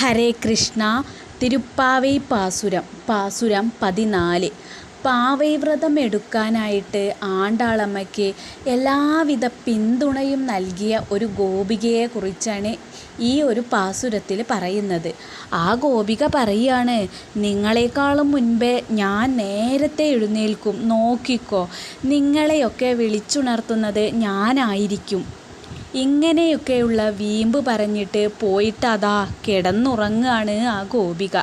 ഹരേ കൃഷ്ണ തിരുപ്പാവൈ പാസുരം പാസുരം പതിനാല്. പാവൈ വ്രതം എടുക്കാനായിട്ട് ആണ്ടാളമ്മയ്ക്ക് എല്ലാവിധ പിന്തുണയും നൽകിയ ഒരു ഗോപികയെക്കുറിച്ചാണ് ഈ ഒരു പാസുരത്തിൽ പറയുന്നത്. ആ ഗോപിക പറയാണ് നിങ്ങളെക്കാളും മുൻപേ ഞാൻ നേരത്തെ എഴുന്നേൽക്കും. നോക്കിക്കോ നിങ്ങളെയൊക്കെ വിളിച്ചുണർത്തുന്നത് ഞാനായിരിക്കും. ഇങ്ങനെയൊക്കെയുള്ള വീമ്പ് പറഞ്ഞിട്ട് പോയിട്ട് അതാ കിടന്നുറങ്ങുകയാണ് ആ ഗോപിക.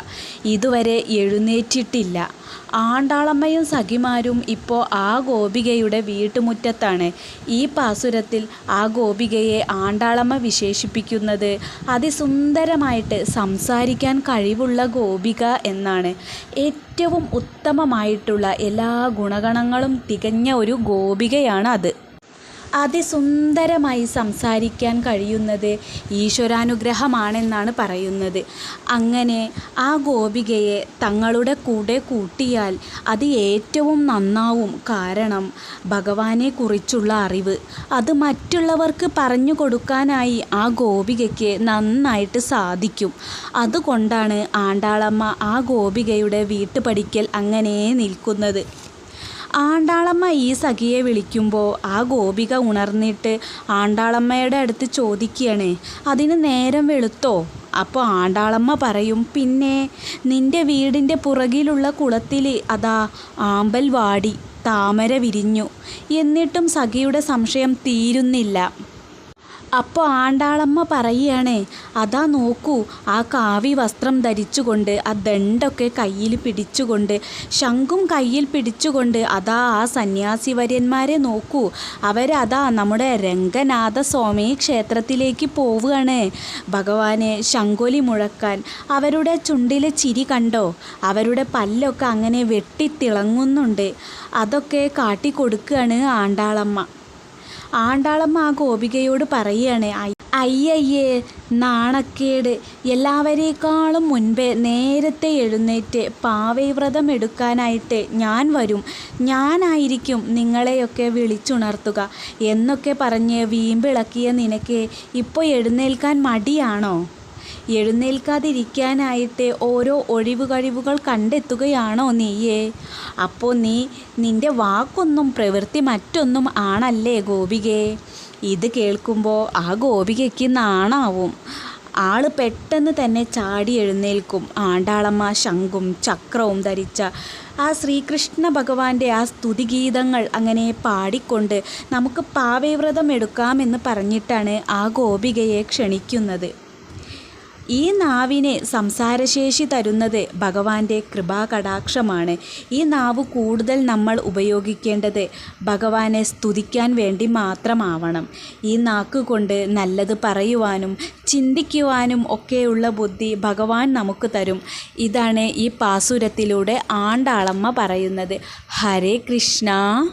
ഇതുവരെ എഴുന്നേറ്റിട്ടില്ല. ആണ്ടാളമ്മയും സഖിമാരും ഇപ്പോൾ ആ ഗോപികയുടെ വീട്ടുമുറ്റത്താണ്. ഈ പാസുരത്തിൽ ആ ഗോപികയെ ആണ്ടാളമ്മ വിശേഷിപ്പിക്കുന്നത് അതിസുന്ദരമായിട്ട് സംസാരിക്കാൻ കഴിവുള്ള ഗോപിക എന്നാണ്. ഏറ്റവും ഉത്തമമായിട്ടുള്ള എല്ലാ ഗുണഗണങ്ങളും തികഞ്ഞ ഒരു ഗോപികയാണ് അത് അതിസുന്ദരമായി സംസാരിക്കാൻ കഴിയുന്നത് ഈശ്വരാനുഗ്രഹമാണെന്നാണ് പറയുന്നത്. അങ്ങനെ ആ ഗോപികയെ തങ്ങളുടെ കൂടെ കൂട്ടിയാൽ അത് ഏറ്റവും നന്നാവും. കാരണം ഭഗവാനെക്കുറിച്ചുള്ള അറിവ് അത് മറ്റുള്ളവർക്ക് പറഞ്ഞു കൊടുക്കാനായി ആ ഗോപികയ്ക്ക് നന്നായിട്ട് സാധിക്കും. അതുകൊണ്ടാണ് ആണ്ടാളമ്മ ആ ഗോപികയുടെ വീട്ടുപടിക്കൽ അങ്ങനെ നിൽക്കുന്നത്. ആണ്ടാളമ്മ ഈ സഖിയെ വിളിക്കുമ്പോൾ ആ ഗോപിക ഉണർന്നിട്ട് ആണ്ടാളമ്മയുടെ അടുത്ത് ചോദിക്കുകയാണ് അതിന് നേരം വെളുത്തോ? അപ്പോൾ ആണ്ടാളമ്മ പറയും പിന്നെ നിന്റെ വീടിന്റെ പുറകിലുള്ള കുളത്തിൽ അതാ ആമ്പൽ വാടി താമര വിരിഞ്ഞു. എന്നിട്ടും സഖിയുടെ സംശയം തീരുന്നില്ല. അപ്പോൾ ആണ്ടാളമ്മ പറയുകയാണ് അതാ നോക്കൂ ആ കാവി വസ്ത്രം ധരിച്ചുകൊണ്ട് ആ ദണ്ടൊക്കെ കയ്യിൽ പിടിച്ചുകൊണ്ട് ശംഖും കയ്യിൽ പിടിച്ചുകൊണ്ട് അതാ ആ സന്യാസി വര്യന്മാരെ നോക്കൂ. അവരതാ നമ്മുടെ രംഗനാഥ സ്വാമി ക്ഷേത്രത്തിലേക്ക് പോവുകയാണ്. ഭഗവാനെ ശങ്കൊലി മുഴക്കാൻ അവരുടെ ചുണ്ടിലെ ചിരി കണ്ടോ? അവരുടെ പല്ലൊക്കെ അങ്ങനെ വെട്ടിത്തിളങ്ങുന്നുണ്ട്. അതൊക്കെ കാട്ടിക്കൊടുക്കുകയാണ് ആണ്ടാളമ്മ. ആണ്ടാളമ്മ ആ ഗോപികയോട് പറയുകയാണ് അയ്യയ്യേ നാണക്കേട്. എല്ലാവരേക്കാളും മുൻപേ നേരത്തെ എഴുന്നേറ്റ് പാവൈവ്രതം എടുക്കാനായിട്ട് ഞാൻ വരും. ഞാനായിരിക്കും നിങ്ങളെയൊക്കെ വിളിച്ചുണർത്തുക. എന്നൊക്കെ പറഞ്ഞ് വീമ്പിളക്കിയ നിനക്ക് ഇപ്പോൾ എഴുന്നേൽക്കാൻ മടിയാണോ? എഴുന്നേൽക്കാതിരിക്കാനായിട്ട് ഓരോ ഒഴിവ് കഴിവുകൾ കണ്ടെത്തുകയാണോ നീയേ? അപ്പോൾ നീ നിന്റെ വാക്കൊന്നും പ്രവൃത്തി മറ്റൊന്നും ആണല്ലേ ഗോപികേ? ഇത് കേൾക്കുമ്പോൾ ആ ഗോപികയ്ക്ക് നാണാവും. ആൾ പെട്ടെന്ന് തന്നെ ചാടി എഴുന്നേൽക്കും. ആണ്ടാളമ്മ ശംഖും ചക്രവും ധരിച്ച ആ ശ്രീകൃഷ്ണ ഭഗവാന്റെ ആ സ്തുതിഗീതങ്ങൾ അങ്ങനെ പാടിക്കൊണ്ട് നമുക്ക് പാവ്യവ്രതം എടുക്കാമെന്ന് പറഞ്ഞിട്ടാണ് ആ ഗോപികയെ ക്ഷണിക്കുന്നത്. ഈ നാവിനെ സംസാരശേഷി തരുന്നത് ഭഗവാന്റെ കൃപാകടാക്ഷമാണ്. ഈ നാവ് കൂടുതൽ നമ്മൾ ഉപയോഗിക്കേണ്ടത് ഭഗവാനെ സ്തുതിക്കാൻ വേണ്ടി മാത്രമാവണം. ഈ നാക്ക് കൊണ്ട് നല്ലത് പറയുവാനും ചിന്തിക്കുവാനും ഒക്കെയുള്ള ബുദ്ധി ഭഗവാൻ നമുക്ക് തരും. ഇതാണ് ഈ പാസുരത്തിലൂടെ ആണ്ടാളമ്മ പറയുന്നത്. ഹരേ കൃഷ്ണ.